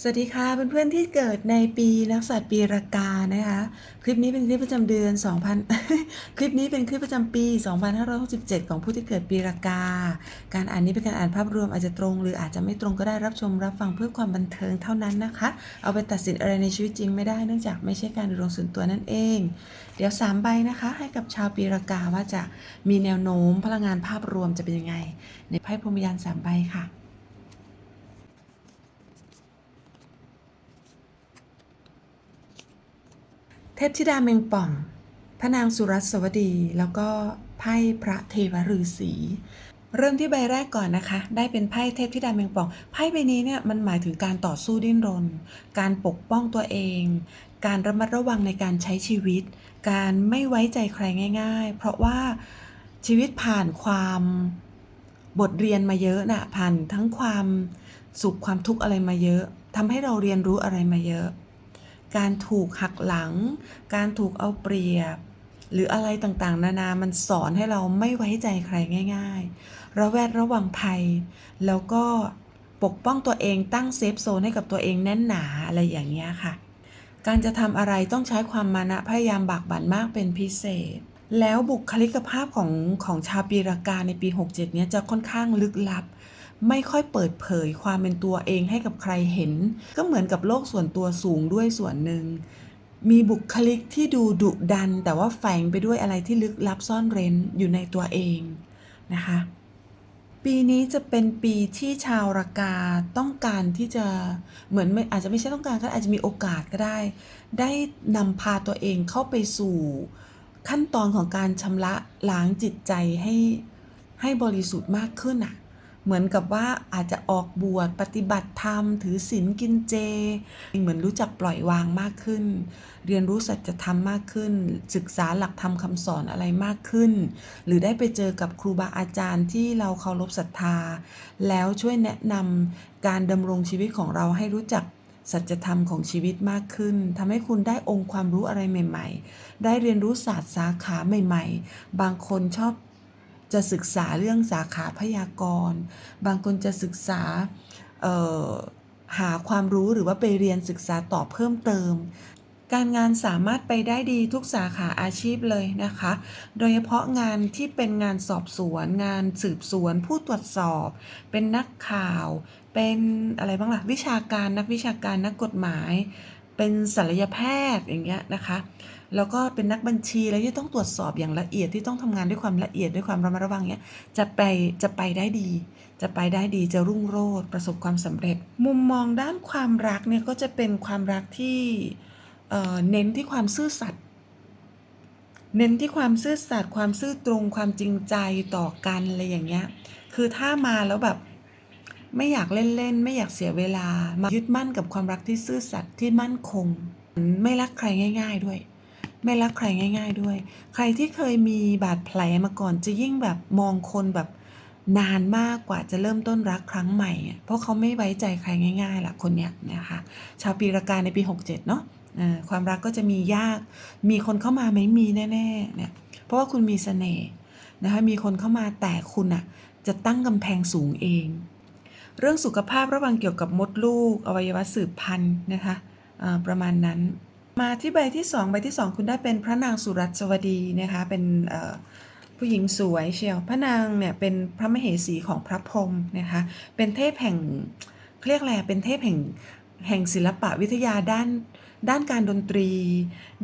สวัสดีค่ะเพื่อนๆที่เกิดในปีนักษัตว์ปีรากานะคะคลิปนี้เป็นคลิปประจำเดือน 2000 คลิปนี้เป็นคลิปประจำปี 2567 ของผู้ที่เกิดปีรากา การอ่านนี้เป็นการอ่านภาพรวมอาจจะตรง หรืออาจจะไม่ตรงก็ได้รับชมรับฟังเพื่อความบันเทิงเท่านั้นนะคะ เอาไปตัดสินอะไรในชีวิตจริงไม่ได้เนื่องจากไม่ใช่การดูดวงส่วนตัวนั่นเอง เดี๋ยว3ใบนะคะให้กับชาวปีรากาว่าจะมีแนวโน้มพลังงานภาพรวมจะเป็นยังไง ในไพ่พรหมยาน3ใบค่ะ เทพธิดาเมงป่อง พระนางสุรัสวดี แล้วก็ไพ่พระเทวฤาษีเริ่มที่ใบแรกก่อนนะคะ ได้เป็นไพ่เทพธิดาเมงป่อง ไพ่ใบนี้เนี่ยมันหมายถึงการต่อสู้ดิ้นรน การปกป้องตัวเอง การระมัดระวังในการใช้ชีวิต การไม่ไว้ใจใครง่าย ๆ เพราะว่าชีวิตผ่านความบทเรียนมาเยอะนะผ่านทั้งความสุขความทุกข์อะไรมาเยอะทำให้เราเรียนรู้อะไรมาเยอะ การถูกหักหลัง การถูกเอาเปรียบ หรืออะไรต่างๆ นานา มันสอนให้เราไม่ไว้ใจใครง่าย ๆ ระแวดระวังภัย แล้วก็ปกป้องตัวเองตั้งเซฟโซนให้กับตัวเองแน่นหนาอะไรอย่างเงี้ยค่ะ การจะทำอะไรต้องใช้ความมานะพยายามบากบั่นมากเป็นพิเศษ แล้วบุคลิกภาพของของชาวปีรากาในปี 67 เนี้ยจะค่อนข้างลึกลับ ไม่ค่อยเปิดเผยความเป็นตัวเองให้กับใครเห็น ก็เหมือนกับโลกส่วนตัวสูงด้วยส่วนหนึ่ง มีบุคลิกที่ดูดุดัน แต่ว่าแฝงไปด้วยอะไรที่ลึกลับซ่อนเร้นอยู่ในตัวเองนะคะ ปีนี้จะเป็นปีที่ชาวรากาต้องการที่จะเหมือนอาจจะไม่ใช่ต้องการก็อาจจะมีโอกาสก็ได้ ได้นำพาตัวเองเข้าไปสู่ขั้นตอนของการชำระล้างจิตใจให้ให้บริสุทธิ์มากขึ้นอะ เหมือนกับว่าอาจจะออกบวชปฏิบัติธรรม ถือศีลกินเจ เหมือนรู้จักปล่อยวางมากขึ้น เรียนรู้สัจธรรมมากขึ้น ศึกษาหลักธรรมคำสอนอะไรมากขึ้น หรือได้ไปเจอกับครูบาอาจารย์ที่เราเคารพศรัทธา แล้วช่วยแนะนำการดำรงชีวิตของเราให้รู้จักสัจธรรมของชีวิตมากขึ้นทำให้คุณได้องค์ความรู้อะไรใหม่ ๆ ได้เรียนรู้ศาสตร์สาขาใหม่ ๆ บางคนชอบ จะศึกษาเรื่องสาขาพยากรณ์ บางคนจะศึกษาหาความรู้หรือว่าไปเรียนศึกษาต่อเพิ่มเติม การงานสามารถไปได้ดีทุกสาขาอาชีพเลยนะคะ โดยเฉพาะงานที่เป็นงานสอบสวน งานสืบสวน ผู้ตรวจสอบ เป็นนักข่าว เป็นอะไรบ้างล่ะวิชาการนักวิชาการนักกฎหมาย เป็นศัลยแพทย์อย่างเงี้ยนะคะ แล้วก็เป็นนักบัญชีอะไรที่ต้องตรวจสอบอย่างละเอียดที่ต้องทำงานด้วยความละเอียดด้วยความระมัดระวังเนี้ยจะไปจะไปได้ดี จะไปได้ดีจะรุ่งโรจน์ประสบความสำเร็จ มุมมองด้านความรักเนี่ยก็จะเป็นความรักที่เเน้นที่ความซื่อสัตย์เน้นที่ความซื่อสัตย์ความซื่อตรงความจริงใจต่อกันอะไรอย่างเงี้ยคือถ้ามาแล้วแบบไม่อยากเล่นๆ ไม่อยากเสียเวลา มายึดมั่นกับความรักที่ซื่อสัตย์ที่มั่นคง ไม่รักใครง่าย ๆด้วย ไม่รักใครง่าย ๆด้วย ใครที่เคยมีบาดแผลมาก่อนจะยิ่งแบบมองคนแบบนานมากกว่าจะเริ่มต้นรักครั้งใหม่ เพราะเขาไม่ไว้ใจใครง่ายๆล่ะคนเนี้ยนะคะชาวปีรากาในปี 67 เนาะความรักก็จะมียาก มีคนเข้ามาไหมมีแน่ๆเนี่ยเพราะว่าคุณมีเสน่ห์นะคะมีคนเข้ามาแต่คุณอะจะตั้งกำแพงสูงเอง เรื่องสุขภาพระวังเกี่ยวกับมดลูก อวัยวะสืบพันธุ์นะคะอ่าประมาณนั้น มาที่ใบที่ 2 ใบที่ 2 คุณได้เป็นพระนางสุรัสวดีนะคะเป็นผู้หญิงสวยเชียวพระนางเนี่ยเป็นพระมเหสีของพระพรหมนะคะเป็นเทพแห่งเรียกอะไรอะเป็นเทพแห่งแห่งศิลปะวิทยาด้านด้านการดนตรี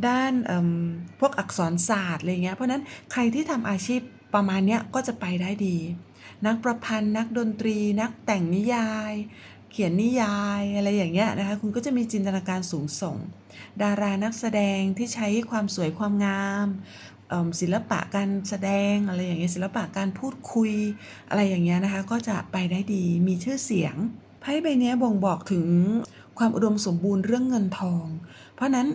ด้านพวกอักษรศาสตร์อะไรเงี้ยเพราะฉะนั้นใครที่ทำอาชีพประมาณเนี้ยก็จะไปได้ดี นักประพันธ์นักดนตรี นักแต่งนิยาย เขียนนิยายอะไรอย่างเงี้ยนะคะคุณก็จะมีจินตนาการสูงส่ง ดารานักแสดงที่ใช้ความสวยความงามศิลปะการแสดงอะไรอย่างเงี้ยศิลปะการพูดคุยอะไรอย่างเงี้ยนะคะก็จะไปได้ดีมีชื่อเสียงไพ่ใบเนี้ยบ่งบอกถึงความอุดมสมบูรณ์เรื่องเงินทอง เพราะนั้น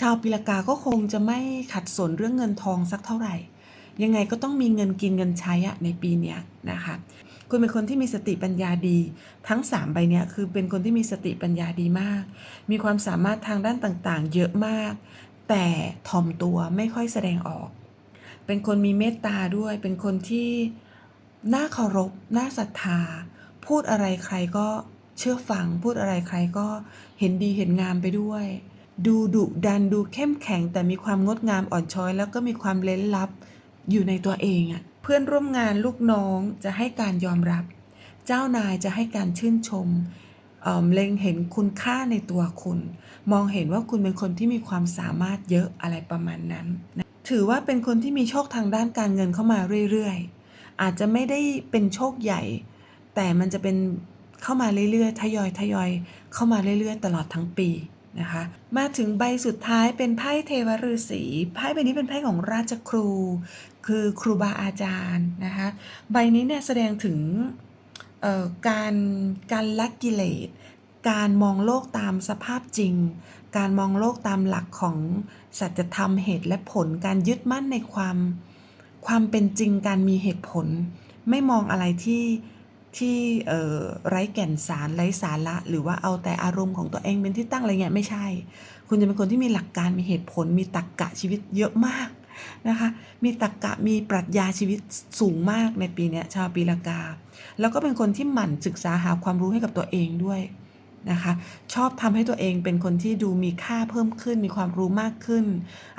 ชาวปีละกาก็คงจะไม่ขัดสนเรื่องเงินทองสักเท่าไหร่ ยังไงก็ต้องมีเงินกินเงินใช้อะในปีเนี้ยนะคะ คุณเป็นคนที่มีสติปัญญาดี ทั้ง 3 ใบเนี้ยคือเป็นคนที่มีสติปัญญาดีมาก มีความสามารถทางด้านต่างๆ เยอะมาก แต่ถ่อมตัวไม่ค่อยแสดงออก เป็นคนมีเมตตาด้วย เป็นคนที่น่าเคารพน่าศรัทธา พูดอะไรใครก็เชื่อฟัง พูดอะไรใครก็เห็นดีเห็นงามไปด้วย ดูดุดันดูเข้มแข็ง แต่มีความงดงามอ่อนช้อย แล้วก็มีความเล้นลับอยู่ในตัวเองอะเพื่อนร่วมงานลูกน้องจะให้การยอมรับ เจ้านายจะให้การชื่นชมเเล็งเห็นคุณค่าในตัวคุณ มองเห็นว่าคุณเป็นคนที่มีความสามารถเยอะอะไรประมาณนั้นนะถือว่าเป็นคนที่มีโชคทางด้านการเงินเข้ามาเรื่อยๆ อาจจะไม่ได้เป็นโชคใหญ่ แต่มันจะเป็นเข้ามาเรื่อยๆ ทยอยทยอยเข้ามาเรื่อยๆ ตลอดทั้งปีนะคะ มาถึงใบสุดท้ายเป็นไพ่เทวฤาษีไพ่ใบนี้เป็นไพ่ของราชครู คือครูบาอาจารย์นะคะใบนี้เนี่ยแสดงถึงการการละกิเลส การมองโลกตามสภาพจริง การมองโลกตามหลักของสัจธรรมเหตุและผล การยึดมั่นในความความเป็นจริง การมีเหตุผล ไม่มองอะไรที่ที่ไร้แก่นสารไร้สาระ หรือว่าเอาแต่อารมณ์ของตัวเองเป็นที่ตั้งอะไรเงี้ยไม่ใช่ คุณจะเป็นคนที่มีหลักการมีเหตุผล มีตรรกะชีวิตเยอะมาก นะคะ มีตรรกะมีปรัชญาชีวิตสูงมากในปีเนี้ยชาวปีละกา แล้วก็เป็นคนที่หมั่นศึกษาหาความรู้ให้กับตัวเองด้วยนะคะ ชอบทำให้ตัวเองเป็นคนที่ดูมีค่าเพิ่มขึ้น มีความรู้มากขึ้น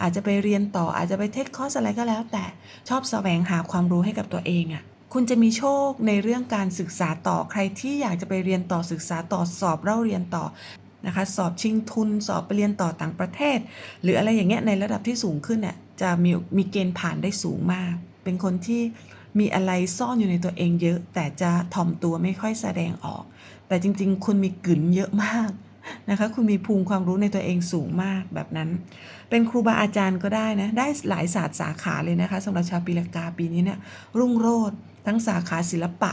อาจจะไปเรียนต่ออาจจะไปเทคคอร์สอะไรก็แล้ว แต่ชอบแสวงหาความรู้ให้กับตัวเองอะ่ะคุณจะมีโชคในเรื่องการศึกษาต่อใครที่อยากจะไปเรียนต่อศึกษาต่อสอบเล่าเรียนต่อ นะคะสอบชิงทุนสอบไปเรียนต่อต่างประเทศ หรืออะไรอย่างเงี้ยในระดับที่สูงขึ้นเนี่ยจะมีมีเกณฑ์ผ่านได้สูงมาก เป็นคนที่มีอะไรซ่อนอยู่ในตัวเองเยอะ แต่จะถ่อมตัวไม่ค่อยแสดงออก แต่จริง ๆ คุณมีกลืนเยอะมากนะคะคุณมีภูมิความรู้ในตัวเองสูงมากแบบนั้น เป็นครูบาอาจารย์ก็ได้นะได้หลายศาสตร์สาขาเลยนะคะสำหรับชาวปีละกาปีนี้เนี่ยรุ่งโรจน์ทั้งสาขาศิลปะ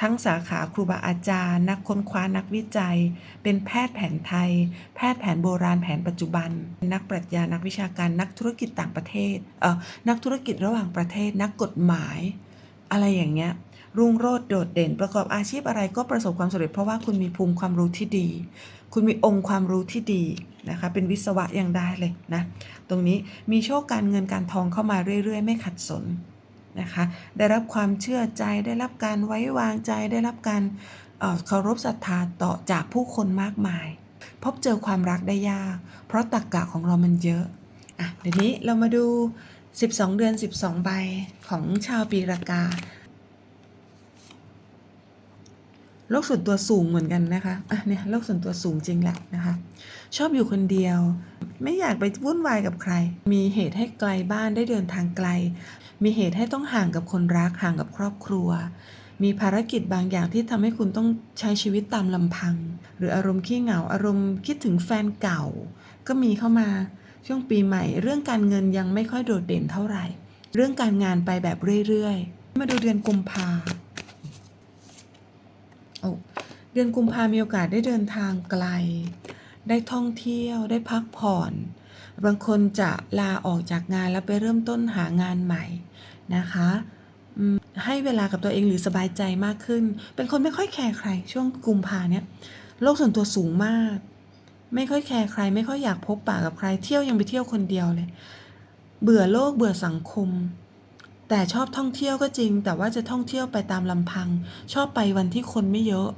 ทั้งสาขาครูบาอาจารย์ นักค้นคว้านักวิจัย เป็นแพทย์แผนไทย แพทย์แผนโบราณแผนปัจจุบัน นักปรัชญานักวิชาการนักธุรกิจต่างประเทศเอ่อนักธุรกิจระหว่างประเทศ นักกฎหมาย อะไรอย่างเงี้ยรุ่งโรจน์โดดเด่นประกอบอาชีพอะไรก็ประสบความสำเร็จเพราะว่าคุณมีภูมิความรู้ที่ดี คุณมีองค์ความรู้ที่ดีนะคะ เป็นวิศวะยังได้เลยนะ ตรงนี้มีโชคการเงินการทองเข้ามาเรื่อย ๆ ไม่ขัดสน นะคะได้รับความเชื่อใจได้รับการไว้วางใจ ได้รับการเคารพศรัทธาต่อจากผู้คนมากมาย พบเจอความรักได้ยาก เพราะตรรกกะของเรามันเยอะอะเดี๋ยวนี้เรามาดู 12 เดือน 12 ใบของชาวปีรากาโลกส่วนตัวสูงเหมือนกันนะคะ อะเนี่ยโลกส่วนตัวสูงจริงแหละนะคะ ชอบอยู่คนเดียว ไม่อยากไปวุ่นวายกับใคร มีเหตุให้ไกลบ้านได้เดินทางไกล มีเหตุให้ต้องห่างกับคนรักห่างกับครอบครัว มีภารกิจบางอย่างที่ทำให้คุณต้องใช้ชีวิตตามลำพัง หรืออารมณ์ขี้เหงาอารมณ์คิดถึงแฟนเก่า ก็มีเข้ามาช่วงปีใหม่ เรื่องการเงินยังไม่ค่อยโดดเด่นเท่าไหร่ เรื่องการงานไปแบบเรื่อยๆ มาดูเดือนกุมภาโอ้เดือนกุมภามีโอกาสได้เดินทางไกล ได้ท่องเที่ยวได้พักผ่อน บางคนจะลาออกจากงานแล้วไปเริ่มต้นหางานใหม่นะคะให้เวลากับตัวเองหรือสบายใจมากขึ้น เป็นคนไม่ค่อยแคร์ใคร ช่วงกุมภาเนี่ยโลกส่วนตัวสูงมาก ไม่ค่อยแคร์ใคร ไม่ค่อยอยากพบปะกับใคร เที่ยวยังไปเที่ยวคนเดียวเลย เบื่อโลกเบื่อสังคม แต่ชอบท่องเที่ยวก็จริง แต่ว่าจะท่องเที่ยวไปตามลำพัง ชอบไปวันที่คนไม่เยอะ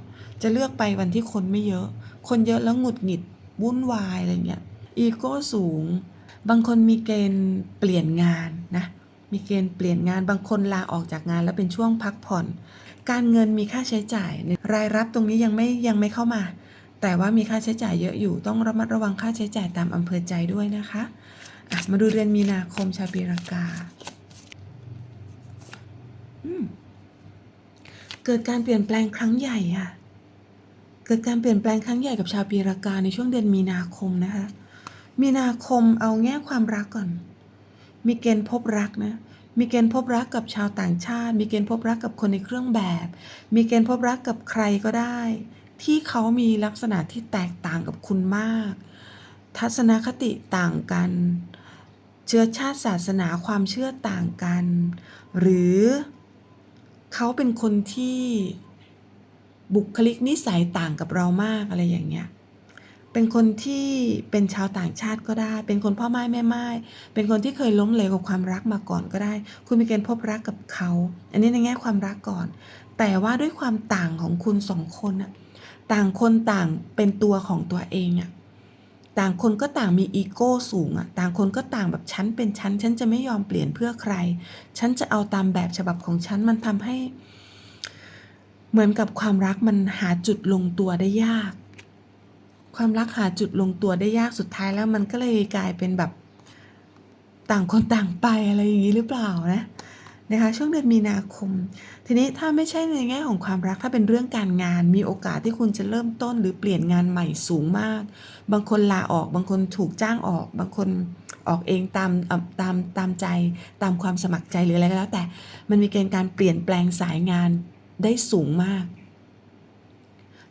จะเลือกไปวันที่คนไม่เยอะ คนเยอะแล้วหงุดหงิดวุ่นวายอะไรเงี้ย อีโก้สูง บางคนมีเกณฑ์เปลี่ยนงานนะ มีเกณฑ์เปลี่ยนงาน บางคนลาออกจากงานแล้วเป็นช่วงพักผ่อน การเงินมีค่าใช้จ่าย รายรับตรงนี้ยังไม่ยังไม่เข้ามา แต่ว่ามีค่าใช้จ่ายเยอะอยู่ ต้องระมัดระวังค่าใช้จ่ายตามอำเภอใจด้วยนะคะะมาดูเดือนมีนาคมชาวปีรากาเกิดการเปลี่ยนแปลงครั้งใหญ่ค่ะเกิดการเปลี่ยนแปลงครั้งใหญ่กับชาวปีรากาในช่วงเดือนมีนาคมนะคะ มีนาคมเอาแง่ความรักก่อน มีเกณฑ์พบรักนะ มีเกณฑ์พบรักกับชาวต่างชาติ มีเกณฑ์พบรักกับคนในเครื่องแบบ มีเกณฑ์พบรักกับใครก็ได้ ที่เขามีลักษณะที่แตกต่างกับคุณมาก ทัศนคติต่างกัน เชื้อชาติศาสนาความเชื่อต่างกัน หรือเขาเป็นคนที่บุคลิกนิสัยต่างกับเรามากอะไรอย่างเงี้ย เป็นคนที่เป็นชาวต่างชาติก็ได้ เป็นคนพ่อไม้แม่ไม้เป็นคนที่เคยล้มเหลวกับความรักมาก่อนก็ได้ คุณมีเกณฑ์พบรักกับเขา อันนี้ในแง่ความรักก่อน แต่ว่าด้วยความต่างของคุณสองคนน่ะ ต่างคนต่างเป็นตัวของตัวเองอะต่างคนก็ต่างมีอีโก้สูงอะต่างคนก็ต่างแบบฉันเป็นฉัน ฉันจะไม่ยอมเปลี่ยนเพื่อใคร ฉันจะเอาตามแบบฉบับของฉัน มันทำให้ เหมือนกับความรักมันหาจุดลงตัวได้ยาก ความรักหาจุดลงตัวได้ยากสุดท้ายแล้วมันก็เลยกลายเป็นแบบต่างคนต่างไปอะไรอย่างนี้หรือเปล่านะนะคะช่วงเดือนมีนาคม ทีนี้ถ้าไม่ใช่ในแง่ของความรักถ้าเป็นเรื่องการงาน มีโอกาสที่คุณจะเริ่มต้นหรือเปลี่ยนงานใหม่สูงมาก บางคนลาออก บางคนถูกจ้างออก บางคนออกเองตามตามตามใจตามความสมัครใจหรืออะไรก็แล้ว แต่มันมีเกณฑ์การเปลี่ยนแปลงสายงานได้สูงมาก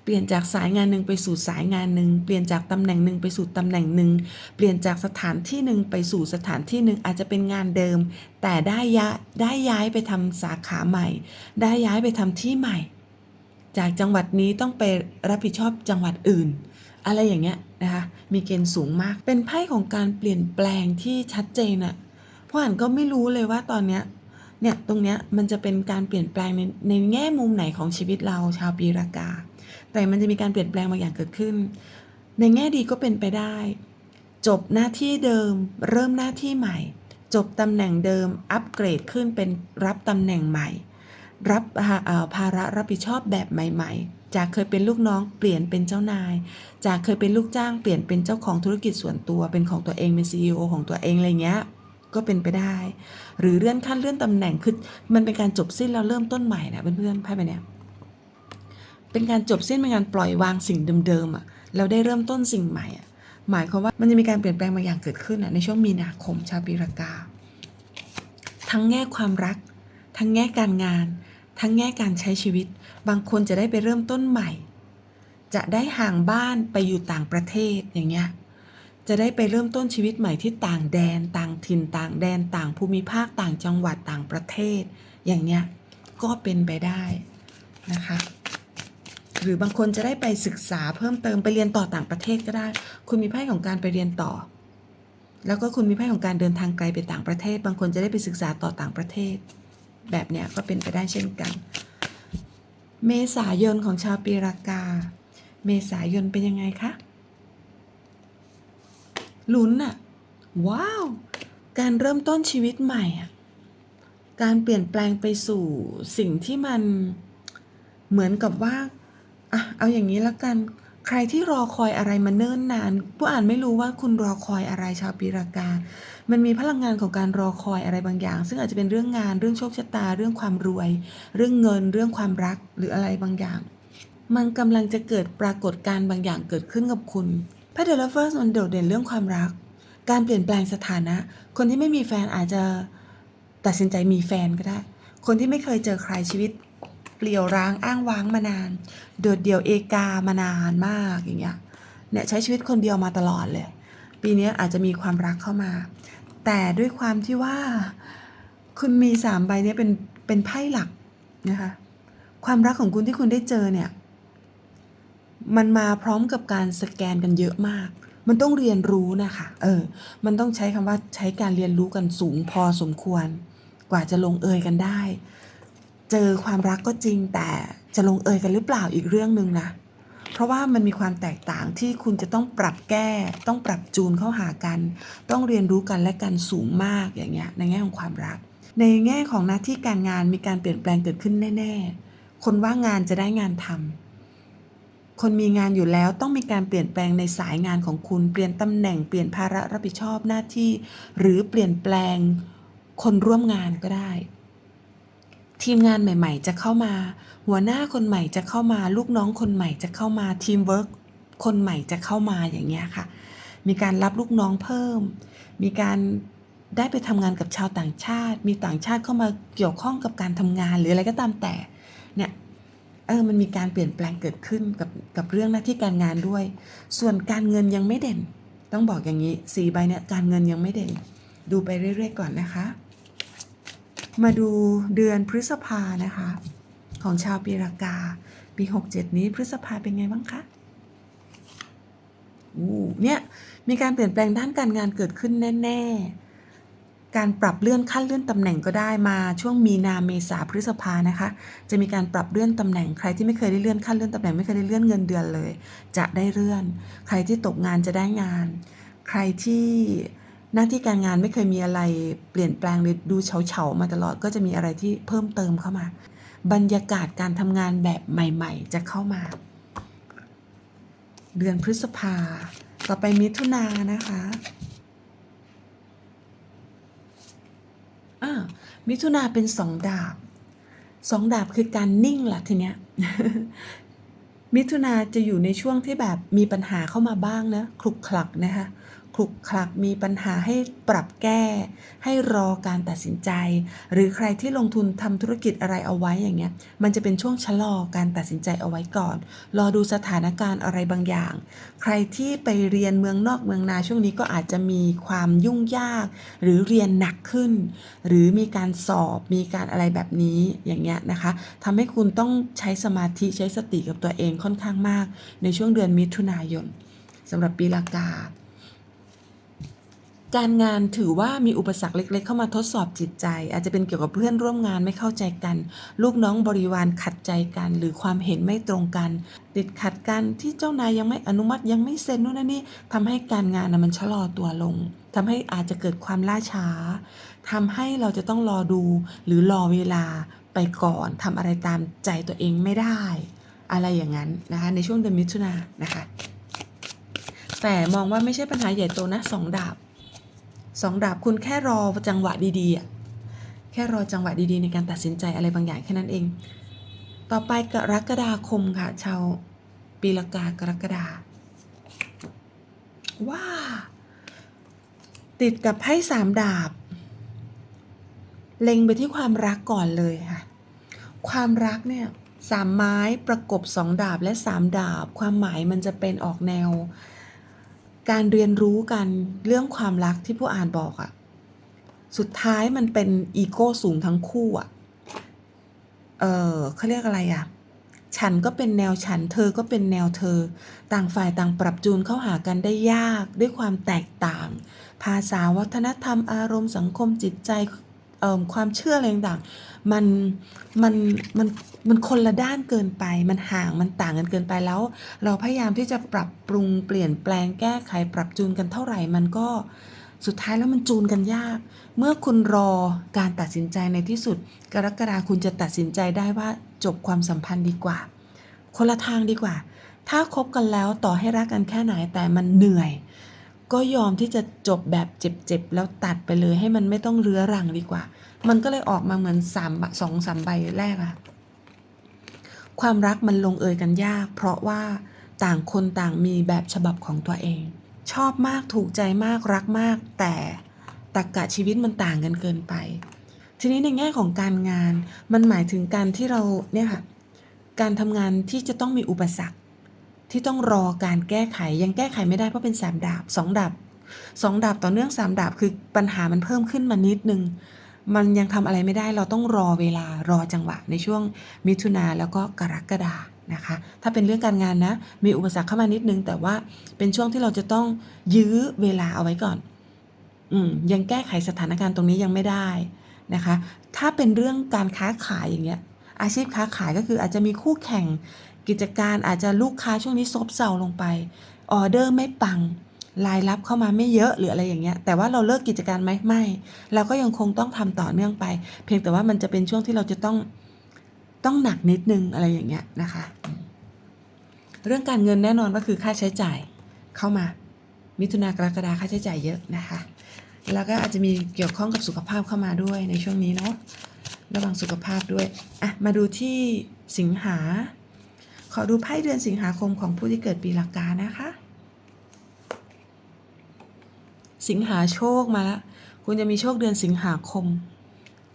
เปลี่ยนจากสายงานหนึ่งไปสู่สายงานหนึ่งเปลี่ยนจากตำแหน่งหนึ่งไปสู่ตำแหน่งหนึ่งเปลี่ยนจากสถานที่หนึ่งไปสู่สถานที่หนึ่งอาจจะเป็นงานเดิม แต่ได้ย้ายได้ย้ายไปทำสาขาใหม่ ได้ย้ายไปทำที่ใหม่ จากจังหวัดนี้ต้องไปรับผิดชอบจังหวัดอื่น อะไรอย่างเงี้ยนะคะมีเกณฑ์สูงมาก เป็นไพ่ของการเปลี่ยนแปลงที่ชัดเจนอะพราะอ่านก็ไม่รู้เลยว่าตอนเนี้ยเนี่ยตรงเนี้ยมันจะเป็นการเปลี่ยนแปลงในในแง่มุมไหนของชีวิตเราชาวปีรากา แต่มันจะมีการเปลี่ยนแปลงบางอย่างเกิดขึ้น ในแง่ดีก็เป็นไปได้ จบหน้าที่เดิม เริ่มหน้าที่ใหม่ จบตำแหน่งเดิม อัปเกรดขึ้นเป็นรับตำแหน่งใหม่ รับภาระรับผิดชอบแบบใหม่ ๆ จากเคยเป็นลูกน้องเปลี่ยนเป็นเจ้านาย จากเคยเป็นลูกจ้างเปลี่ยนเป็นเจ้าของธุรกิจส่วนตัว เป็นของตัวเองเป็น CEO ของตัวเองอะไรเงี้ยก็เป็นไปได้ หรือเลื่อนขั้นเลื่อนตำแหน่งคือมันเป็นการจบสิ้นแล้วเริ่มต้นใหม่นะเพื่อนๆไพ่ใบเนี้ย เป็นการจบสิ้นเป็นการปล่อยวางสิ่งเดิมๆอะแล้วได้เริ่มต้นสิ่งใหม่อะหมายความว่ามันจะมีการเปลี่ยนแปลงบางอย่างเกิดขึ้นอะในช่วงมีนาคมชาวปีรากา ทั้งแง่ความรัก ทั้งแง่การงาน ทั้งแง่การใช้ชีวิต บางคนจะได้ไปเริ่มต้นใหม่ จะได้ห่างบ้านไปอยู่ต่างประเทศอย่างเงี้ยจะได้ไปเริ่มต้นชีวิตใหม่ที่ต่างแดน ต่างถิ่นต่างแดนต่างภูมิภาคต่างจังหวัดต่างประเทศ อย่างเนี้ยก็เป็นไปได้นะคะ หรือบางคนจะได้ไปศึกษาเพิ่มเติมไปเรียนต่อต่างประเทศก็ได้ คุณมีไพ่ของการไปเรียนต่อ แล้วก็คุณมีไพ่ของการเดินทางไกลไปต่างประเทศ บางคนจะได้ไปศึกษาต่อต่างประเทศ แบบเนี้ยก็เป็นไปได้เช่นกัน เมษายนของชาวปีรากา เมษายนเป็นยังไงคะลุ้นอะว้าว การเริ่มต้นชีวิตใหม่อะการเปลี่ยนแปลงไปสู่สิ่งที่มันเหมือนกับว่า อะเอาอย่างนี้ละกัน ใครที่รอคอยอะไรมาเนิ่นนาน ผู้อ่านไม่รู้ว่าคุณรอคอยอะไรชาวปีรากา มันมีพลังงานของการรอคอยอะไรบางอย่าง ซึ่งอาจจะเป็นเรื่องงาน เรื่องโชคชะตา เรื่องความรวย เรื่องเงิน เรื่องความรัก หรืออะไรบางอย่าง มันกำลังจะเกิดปรากฏการณ์บางอย่างเกิดขึ้นกับคุณพระเดลเฟอร์สมันโดดเด่นเรื่องความรัก การเปลี่ยนแปลงสถานะ คนที่ไม่มีแฟนอาจจะตัดสินใจมีแฟนก็ได้ คนที่ไม่เคยเจอใครชีวิต เปลี่ยวร้างอ้างว้างมานาน โดดเดี่ยวเอกามานานมากอย่างเงี้ยเนี่ยใช้ชีวิตคนเดียวมาตลอดเลย ปีนี้อาจจะมีความรักเข้ามา แต่ด้วยความที่ว่า คุณมีสามใบเนี้เป็นเป็นไพ่หลักนะคะความรักของคุณที่คุณได้เจอเนี่ยมันมาพร้อมกับการสแกนกันเยอะมาก มันต้องเรียนรู้นะคะ เออ มันต้องใช้คำว่าใช้การเรียนรู้กันสูงพอสมควร กว่าจะลงเอยกันได้ เจอความรักก็จริงแต่จะลงเอยกันหรือเปล่าอีกเรื่องหนึ่งนะเพราะว่ามันมีความแตกต่างที่คุณจะต้องปรับแก้ ต้องปรับจูนเข้าหากัน ต้องเรียนรู้กันและกันสูงมากอย่างเงี้ยในแง่ของความรัก ในแง่ของหน้าที่การงานมีการเปลี่ยนแปลงเกิดขึ้นแน่ ๆ คนว่างงานจะได้งานทำคนมีงานอยู่แล้วต้องมีการเปลี่ยนแปลงในสายงานของคุณเปลี่ยนตำแหน่งเปลี่ยนภาระรับผิดชอบหน้าที่ หรือเปลี่ยนแปลงคนร่วมงานก็ได้ ทีมงานใหม่ ๆ จะเข้ามา หัวหน้าคนใหม่จะเข้ามา ลูกน้องคนใหม่จะเข้ามาทีมเวิร์กคนใหม่จะเข้ามาอย่างเงี้ยค่ะ มีการรับลูกน้องเพิ่ม มีการได้ไปทำงานกับชาวต่างชาติ มีต่างชาติเข้ามาเกี่ยวข้องกับการทำงานหรืออะไรก็ตามแต่เนี่ยเออมันมีการเปลี่ยนแปลงเกิดขึ้นกับกับเรื่องหน้าที่การงานด้วย ส่วนการเงินยังไม่เด่น ต้องบอกอย่างนี้สี่ใบเนี่ยการเงินยังไม่เด่น ดูไปเรื่อยๆก่อนนะคะ มาดูเดือนพฤษภานะคะ ของชาวปีรากา ปี 67 นี้พฤษภาเป็นไงบ้างคะอู้เนี่ยมีการเปลี่ยนแปลงด้านการงานเกิดขึ้นแน่ ๆ การปรับเลื่อนขั้นเลื่อนตำแหน่งก็ได้มาช่วงมีนาเมษาพฤษภานะคะ จะมีการปรับเลื่อนตำแหน่งใครที่ไม่เคยได้เลื่อนขั้นเลื่อนตำแหน่งไม่เคยได้เลื่อนเงินเดือนเลย จะได้เลื่อน ใครที่ตกงานจะได้งาน ใครที่ หน้าที่การงานไม่เคยมีอะไรเปลี่ยนแปลงเลยดูเฉาๆมาตลอดก็จะมีอะไรที่เพิ่มเติมเข้ามา บรรยากาศการทำงานแบบใหม่ ๆ จะเข้ามา เดือนพฤษภา ต่อไปมิถุนายนนะคะอ่ามิถุนาเป็นสองดาบสองดาบคือการนิ่งล่ะทีเนี้ยมิถุนาจะอยู่ในช่วงที่แบบมีปัญหาเข้ามาบ้างนะคลุกคลักนะคะ คลุกคลักมีปัญหาให้ปรับแก้ ให้รอการตัดสินใจ หรือใครที่ลงทุนทำธุรกิจอะไรเอาไว้อย่างเงี้ย มันจะเป็นช่วงชะลอการตัดสินใจเอาไว้ก่อน รอดูสถานการณ์อะไรบางอย่าง ใครที่ไปเรียนเมืองนอกเมืองนาช่วงนี้ก็อาจจะมีความยุ่งยาก หรือเรียนหนักขึ้น หรือมีการสอบมีการอะไรแบบนี้อย่างเงี้ยนะคะทำให้คุณต้องใช้สมาธิใช้สติกับตัวเองค่อนข้างมาก ในช่วงเดือนมิถุนายนสำหรับปีละกา การงานถือว่ามีอุปสรรคเล็ก ๆ เข้ามาทดสอบจิตใจ อาจจะเป็นเกี่ยวกับเพื่อนร่วมงานไม่เข้าใจกัน ลูกน้องบริวารขัดใจกัน หรือความเห็นไม่ตรงกัน ติดขัดกันที่เจ้านายยังไม่อนุมัติยังไม่เซ็นนู่นนั่นนี่ทำให้การงานนะมันชะลอตัวลงทำให้อาจจะเกิดความล่าช้าทำให้เราจะต้องรอดูหรือรอเวลาไปก่อนทำอะไรตามใจตัวเองไม่ได้ อะไรอย่างนั้นนะคะในช่วงเดือนมิถุนายนนะคะ แต่มองว่าไม่ใช่ปัญหาใหญ่โตนะสองดาบ สองดาบคุณแค่รอจังหวะดีๆแค่รอจังหวะดีๆ ในการตัดสินใจอะไรบางอย่างแค่นั้นเอง ต่อไปกรกฎาคมค่ะชาวปีละกากรกฎาว้าติดกับไพ่สามดาบ เล็งไปที่ความรักก่อนเลยค่ะ ความรักเนี่ยสามไม้ประกบสองดาบและสามดาบ ความหมายมันจะเป็นออกแนว การเรียนรู้กันเรื่องความรักที่ผู้อ่านบอกอะสุดท้ายมันเป็นอีโก้สูงทั้งคู่อะเออเขาเรียกอะไรอะฉันก็เป็นแนวฉันเธอก็เป็นแนวเธอ ต่างฝ่ายต่างปรับจูนเข้าหากันได้ยากด้วยความแตกต่าง ภาษาวัฒนธรรมอารมณ์สังคมจิตใจ ความเชื่ออะไรต่างๆมันมันมันมันคนละด้านเกินไป มันห่างมันต่างกันเกินไปแล้ว เราพยายามที่จะปรับปรุงเปลี่ยนแปลงแก้ไขปรับจูนกันเท่าไหร่ มันก็สุดท้ายแล้วมันจูนกันยาก เมื่อคุณรอการตัดสินใจในที่สุด กรกฎาคุณจะตัดสินใจได้ว่าจบความสัมพันธ์ดีกว่า คนละทางดีกว่า ถ้าคบกันแล้วต่อให้รักกันแค่ไหนแต่มันเหนื่อย ก็ยอมที่จะจบแบบเจ็บๆแล้วตัดไปเลยให้มันไม่ต้องเรื้อรังดีกว่า มันก็เลยออกมาเหมือนสามสองสามใบแรกอะความรักมันลงเอยกันยาก เพราะว่าต่างคนต่างมีแบบฉบับของตัวเอง ชอบมากถูกใจมากรักมาก แต่ตรกกะชีวิตมันต่างกันเกินไป ทีนี้ในแง่ของการงาน มันหมายถึงการที่เราเนี่ยค่ะการทำงานที่จะต้องมีอุปสรรค ที่ต้องรอการแก้ไขยังแก้ไขไม่ได้เพราะเป็นสามดาบสองดาบสองดาบต่อเนื่องสามดาบคือปัญหามันเพิ่มขึ้นมานิดนึง มันยังทำอะไรไม่ได้เราต้องรอเวลารอจังหวะในช่วงมิถุนาแล้วก็กรกฎานะคะ ถ้าเป็นเรื่องการงานนะ มีอุปสรรคเข้ามานิดนึง แต่ว่าเป็นช่วงที่เราจะต้องยื้อเวลาเอาไว้ก่อน อืมยังแก้ไขสถานการณ์ตรงนี้ยังไม่ได้นะคะ ถ้าเป็นเรื่องการค้าขายอย่างเงี้ยอาชีพค้าขายก็คืออาจจะมีคู่แข่ง กิจการอาจจะลูกค้าช่วงนี้ซบเซาลงไปออเดอร์ไม่ปังรายรับเข้ามาไม่เยอะหรืออะไรอย่างเงี้ย แต่ว่าเราเลิกกิจการไหมไม่ เราก็ยังคงต้องทำต่อเนื่องไป เพียงแต่ว่ามันจะเป็นช่วงที่เราจะต้องต้องหนักนิดนึงอะไรอย่างเงี้ยนะคะ เรื่องการเงินแน่นอนก็คือค่าใช้จ่ายเข้ามา มิถุนากรกฎาค่าใช้จ่ายเยอะนะคะ แล้วก็อาจจะมีเกี่ยวข้องกับสุขภาพเข้ามาด้วยในช่วงนี้เนาะระวังสุขภาพด้วยอะมาดูที่สิงหา อดูไพ่เดือนสิงหาคมของผู้ที่เกิดปีละกานะคะ สิงหาโชคมาแล้วคุณจะมีโชคเดือนสิงหาคม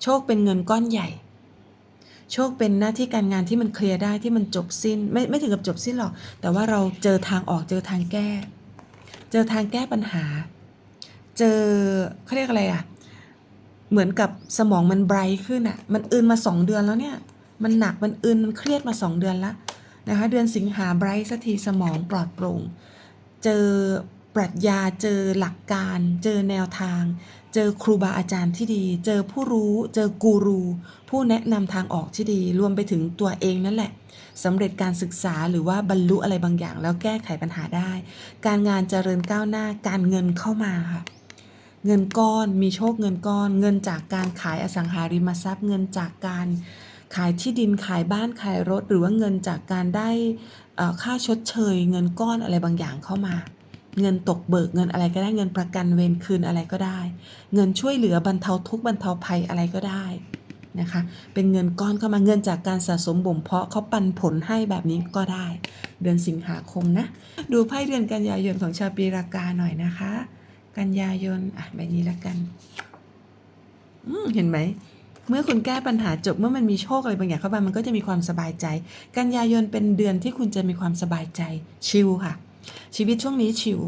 โชคเป็นเงินก้อนใหญ่ โชคเป็นหน้าที่การงานที่มันเคลียร์ได้ที่มันจบสิ้น ไม่ไม่ถึงกับจบสิ้นหรอก แต่ว่าเราเจอทางออกเจอทางแก้ เจอทางแก้ปัญหา เจอเขาเรียกอะไรอะเหมือนกับสมองมันไบรท์ขึ้นอะ มันอื่นมาสองเดือนแล้วเนี่ย มันหนัก มันอื่น มันเครียดมาสองเดือนแล้ว นะคะเดือนสิงหาไบรท์สักทีสมองปลอดโปร่ง เจอปรัชญาเจอหลักการ เจอแนวทาง เจอครูบาอาจารย์ที่ดี เจอผู้รู้ เจอกูรู ผู้แนะนำทางออกที่ดี รวมไปถึงตัวเองนั่นแหละสำเร็จการศึกษาหรือว่าบรรลุอะไรบางอย่าง แล้วแก้ไขปัญหาได้ การงานเจริญก้าวหน้าการเงินเข้ามาค่ะเงินก้อนมีโชคเงินก้อน เงินจากการขายอสังหาริมทรัพย์เงินจากการ ขายที่ดินขายบ้านขายรถ หรือว่าเงินจากการได้ค่าชดเชย เงินก้อนอะไรบางอย่างเข้ามา เงินตกเบิกเงินอะไรก็ได้เงินประกันเวรคืนอะไรก็ได้ เงินช่วยเหลือบรรเทาทุกข์บรรเทาภัยอะไรก็ได้นะคะเป็นเงินก้อนเข้ามาเงินจากการสะสมบ่มเพาะเขาปันผลให้แบบนี้ก็ได้ เดือนสิงหาคมนะ ดูไพ่เดือนกันยายนของชาวปีรากาหน่อยนะคะ กันยายนอะใบนี้ละกัน อืมเห็นไหม เมื่อคุณแก้ปัญหาจบเมื่อมันมีโชคอะไรบางอย่างเข้ามามันก็จะมีความสบายใจ กันยายนเป็นเดือนที่คุณจะมีความสบายใจชิลค่ะ ชีวิตช่วงนี้ชิล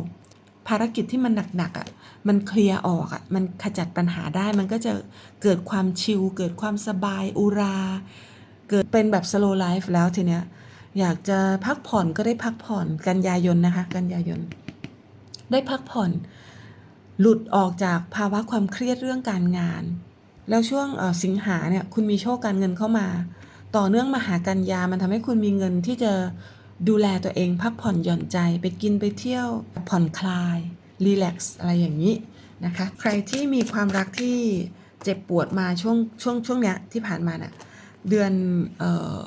ภารกิจที่มันหนักๆอะมันเคลียร์ออกอะมันขจัดปัญหาได้มันก็จะเกิดความชิลเกิดความสบายอุรา เกิดเป็นแบบ slow life แล้วทีเนี้ยอยากจะพักผ่อนก็ได้พักผ่อนกันยายนนะคะ กันยายน ได้พักผ่อน หลุดออกจากภาวะความเครียดเรื่องการงาน แล้วช่วงสิงหาเนี่ยคุณมีโชคการเงินเข้ามา ต่อเนื่องมาหากันยามันทำให้คุณมีเงินที่จะดูแลตัวเองพักผ่อนหย่อนใจไปกินไปเที่ยวผ่อนคลายรีแลกซ์อะไรอย่างนี้นะคะใครที่มีความรักที่เจ็บปวดมาช่วงช่วงช่วงเนี้ยที่ผ่านมาเน่ะเดือนออ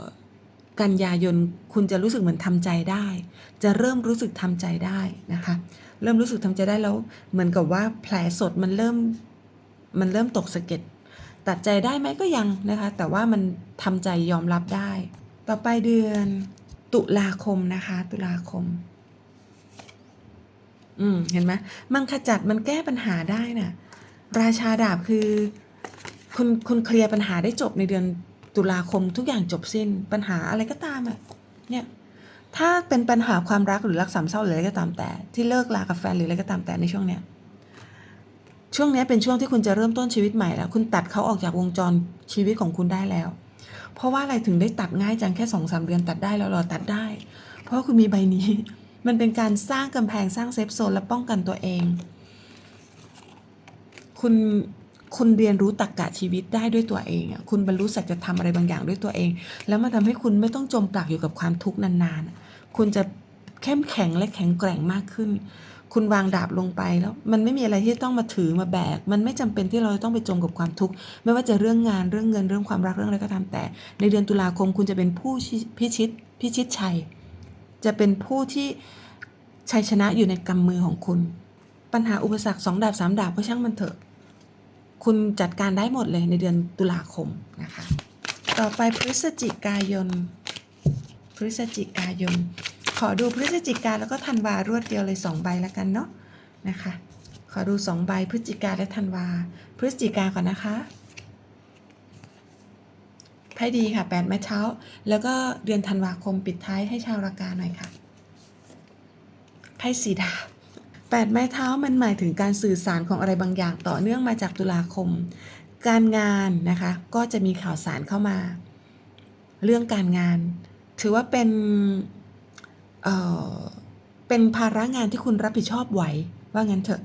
กันยายนคุณจะรู้สึกเหมือนทำใจได้ จะเริ่มรู้สึกทำใจได้นะคะ เริ่มรู้สึกทำใจได้แล้วเหมือนกับว่าแผลสดมันเริ่มมันเริ่มตกสะเก็ด ตัดใจได้ไหมก็ยังนะคะ แต่ว่ามันทำใจยอมรับได้ ต่อไปเดือนตุลาคมนะคะ ตุลาคม อืมเห็นไหมมันขจัดมันแก้ปัญหาได้น่ะ ราชาดาบคือคุณคุณเคลียร์ปัญหาได้จบในเดือนตุลาคมทุกอย่างจบสิ้นปัญหาอะไรก็ตามอะเนี่ยถ้าเป็นปัญหาความรักหรือรักสามเศร้าหรืออะไรก็ตามแต่ ที่เลิกลากับแฟนหรืออะไรก็ตามแต่ในช่วงเนี้ย ช่วงนี้เป็นช่วงที่คุณจะเริ่มต้นชีวิตใหม่แล้ว คุณตัดเขาออกจากวงจรชีวิตของคุณได้แล้ว เพราะว่าอะไรถึงได้ตัดง่ายจังแค่สองสามเดือนตัดได้แล้วเหรอตัดได้ เพราะาคุณมีใบนี้ มันเป็นการสร้างกำแพงสร้างเซฟโซนและป้องกันตัวเอง คุณคุณเรียนรู้ตรรกกะชีวิตได้ด้วยตัวเองอะคุณบรรลุสัจธรรมอะไรบางอย่างด้วยตัวเอง แล้วมันทำให้คุณไม่ต้องจมปลักอยู่กับความทุกข์นานๆ คุณจะเข้มแข็งและแข็งแกร่งมากขึ้น คุณวางดาบลงไปแล้วมันไม่มีอะไรที่ต้องมาถือมาแบก มันไม่จำเป็นที่เราจะต้องไปจมกับความทุกข์ไม่ว่าจะเรื่องงานเรื่องเงินเรื่องความรักเรื่องอะไรก็ตามแต่ ในเดือนตุลาคมคุณจะเป็นผู้พิชิตพิชิตชัย จะเป็นผู้ที่ชัยชนะอยู่ในกำมือของคุณ ปัญหาอุปสรรคสองดาบสามดาบก็ช่างมันเถอะ คุณจัดการได้หมดเลยในเดือนตุลาคมนะคะ ต่อไปพฤศจิกายน พฤศจิกายน ขอดูพฤศจิกาแล้วก็ธันวารวดเดียวเลยสองใบแล้วกันเนาะนะคะ ขอดูสองใบพฤศจิกาและธันวา พฤศจิกาก่อนนะคะไพ่ดีค่ะแปดไม้เท้า แล้วก็เดือนธันวาคมปิดท้ายให้ชาวรากาหน่อยค่ะไพ่สีดาแปดไม้เท้ามันหมายถึงการสื่อสารของอะไรบางอย่างต่อเนื่องมาจากตุลาคม การงานนะคะ ก็จะมีข่าวสารเข้ามา เรื่องการงาน ถือว่าเป็น เเป็นภาระงานที่คุณรับผิดชอบไหว ว่างั้นเถอะ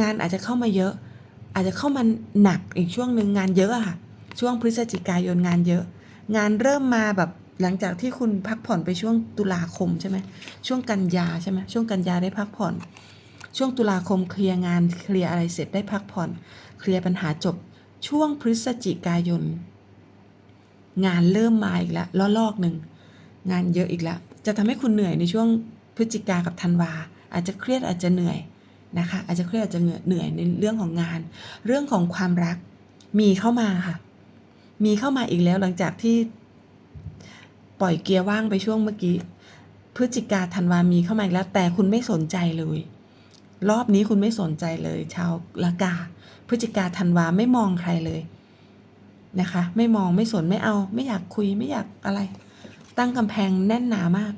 งานอาจจะเข้ามาเยอะ อาจจะเข้ามาหนักอีกช่วงหนึ่งงานเยอะอะค่ะ ช่วงพฤศจิกายนงานเยอะ งานเริ่มมาแบบหลังจากที่คุณพักผ่อนไปช่วงตุลาคมใช่ไหมช่วงกันยาใช่ไหมช่วงกันยาได้พักผ่อน ช่วงตุลาคมเคลียร์งานเคลียร์อะไรเสร็จได้พักผ่อน เคลียร์ปัญหาจบ ช่วงพฤศจิกายน งานเริ่มมาอีกแล้วล้อลอกหนึ่งงานเยอะอีกแล้ว จะทำให้คุณเหนื่อยในช่วงพฤศจิกากับธันวา อาจจะเครียดอาจจะเหนื่อยนะคะ อาจจะเครียดอาจจะเหนื่อยในเรื่องของงาน เรื่องของความรักมีเข้ามาค่ะ มีเข้ามาอีกแล้วหลังจากที่ปล่อยเกียร์ว่างไปช่วงเมื่อกี้พฤศจิกาธันวามีเข้ามาอีกแล้ว แต่คุณไม่สนใจเลย รอบนี้คุณไม่สนใจเลย ชาวละกาพฤศจิกาธันวาไม่มองใครเลยนะคะ ไม่มองไม่สนไม่เอา ไม่อยากคุยไม่อยากอะไร ตั้งกำแพงแน่นหนามาก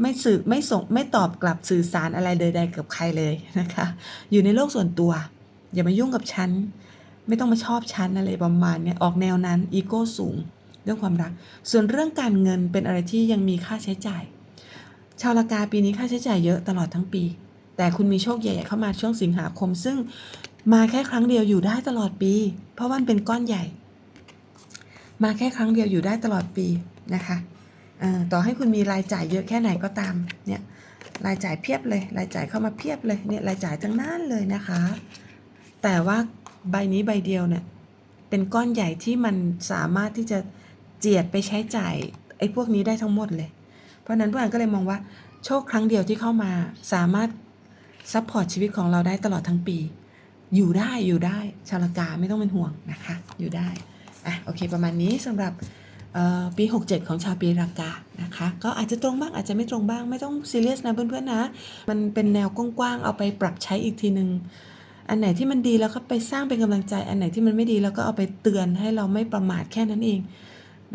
ไม่สื่อไม่ส่งไม่ตอบกลับสื่อสารอะไรใดๆกับใครเลยนะคะ อยู่ในโลกส่วนตัว อย่ามายุ่งกับฉัน ไม่ต้องมาชอบฉันอะไรประมาณเนี้ยออกแนวนั้นอีโก้สูงเรื่องความรัก ส่วนเรื่องการเงินเป็นอะไรที่ยังมีค่าใช้จ่าย ชาวละกาปีนี้ค่าใช้จ่ายเยอะตลอดทั้งปี แต่คุณมีโชคใหญ่ๆเข้ามาช่วงสิงหาคม ซึ่งมาแค่ครั้งเดียวอยู่ได้ตลอดปี เพราะว่ามันเป็นก้อนใหญ่ มาแค่ครั้งเดียวอยู่ได้ตลอดปีนะคะต่อให้คุณมีรายจ่ายเยอะแค่ไหนก็ตามเนี่ยรายจ่ายเพียบเลย รายจ่ายเข้ามาเพียบเลยเนี่ยรายจ่ายทั้งนั้นเลยนะคะ แต่ว่าใบนี้ใบเดียวเนี่ยเป็นก้อนใหญ่ที่มันสามารถที่จะเจียดไปใช้จ่ายไอ้พวกนี้ได้ทั้งหมดเลย เพราะนั้นพวกอันก็เลยมองว่าโชคครั้งเดียวที่เข้ามาสามารถซัพพอร์ตชีวิตของเราได้ตลอดทั้งปี อยู่ได้อยู่ได้ชาลกาไม่ต้องเป็นห่วงนะคะ อยู่ได้ อะโอเคประมาณนี้สำหรับปี 67 ของชาวปีรากานะคะ ก็อาจจะตรงบ้างอาจจะไม่ตรงบ้างไม่ต้องซีเรียสนะเพื่อนๆนะ มันเป็นแนวกว้างๆเอาไปปรับใช้อีกทีนึงอันไหนที่มันดีแล้วก็ไปสร้างเป็นกำลังใจ อันไหนที่มันไม่ดีแล้วก็เอาไปเตือนให้เราไม่ประมาทแค่นั้นเอง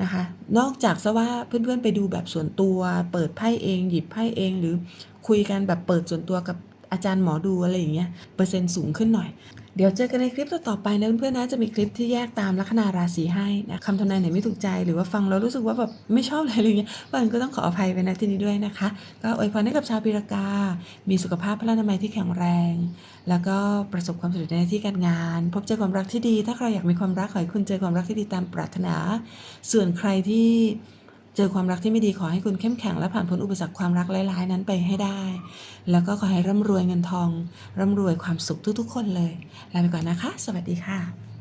นะคะ นอกจากซะว่าเพื่อนๆไปดูแบบส่วนตัว เปิดไพ่เอง หยิบไพ่เองหรือคุยกันแบบเปิดส่วนตัวกับอาจารย์หมอดูอะไรอย่างเงี้ยเปอร์เซ็นต์สูงขึ้นหน่อย เดี๋ยวเจอกันในคลิปต่อๆไปนะเพื่อนๆนะจะมีคลิปที่แยกตามลัคนาราศีให้นะคำทำนายไหนไม่ถูกใจหรือว่าฟังแล้วรู้สึกว่าแบบไม่ชอบอะไรอย่างเงี้ยวันก็ต้องขออภัยไปนะที่นี้ด้วยนะคะ ก็อวยพรให้กับชาวปีรากา มีสุขภาพพลานามัยที่แข็งแรง แล้วก็ประสบความสำเร็จในที่การงาน พบเจอความรักที่ดี ถ้าใครอยากมีความรักขอให้คุณเจอความรักที่ดีตามปรารถนา ส่วนใครที่ เจอความรักที่ไม่ดีขอให้คุณเข้มแข็งและผ่านพ้นอุปสรรคความรักร้ายๆนั้นไปให้ได้ แล้วก็ขอให้ร่ำรวยเงินทอง ร่ำรวยความสุขทุกๆ คนเลย ลาไปก่อนนะคะ สวัสดีค่ะ